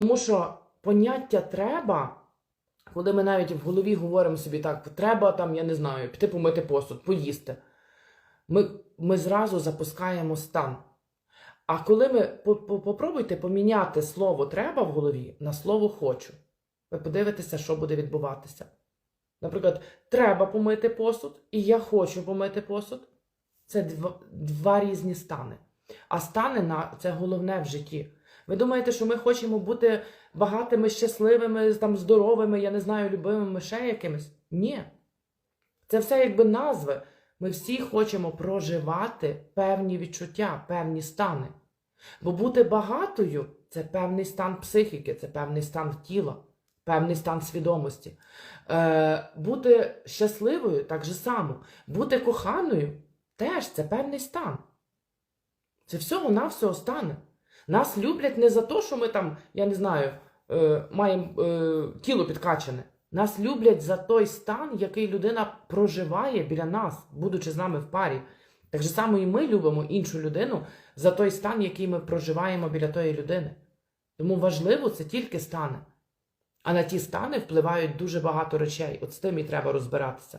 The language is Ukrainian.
Тому що поняття треба, коли ми навіть в голові говоримо собі так, треба там, я не знаю, піти помити посуд, поїсти. Ми, ми зразу запускаємо стан. А коли ми по- по- попробуйте поміняти слово треба в голові на слово хочу, ви подивитеся, що буде відбуватися. Наприклад, треба помити посуд, і я хочу помити посуд. Це два, два різні стани. А стани на це головне в житті. Ви думаєте, що ми хочемо бути багатими, щасливими, там, здоровими, я не знаю, любимими ще якимись? Ні. Це все якби назви. Ми всі хочемо проживати певні відчуття, певні стани. Бо бути багатою це певний стан психіки, це певний стан тіла, певний стан свідомості. Е, бути щасливою так же само. Бути коханою теж це певний стан. Це всього навсього стане. Нас люблять не за те, що ми там, я не знаю, е, маємо е, тіло підкачане. Нас люблять за той стан, який людина проживає біля нас, будучи з нами в парі. Так же само і ми любимо іншу людину за той стан, який ми проживаємо біля тої людини. Тому важливо це тільки стани. А на ті стани впливають дуже багато речей. От з тим і треба розбиратися.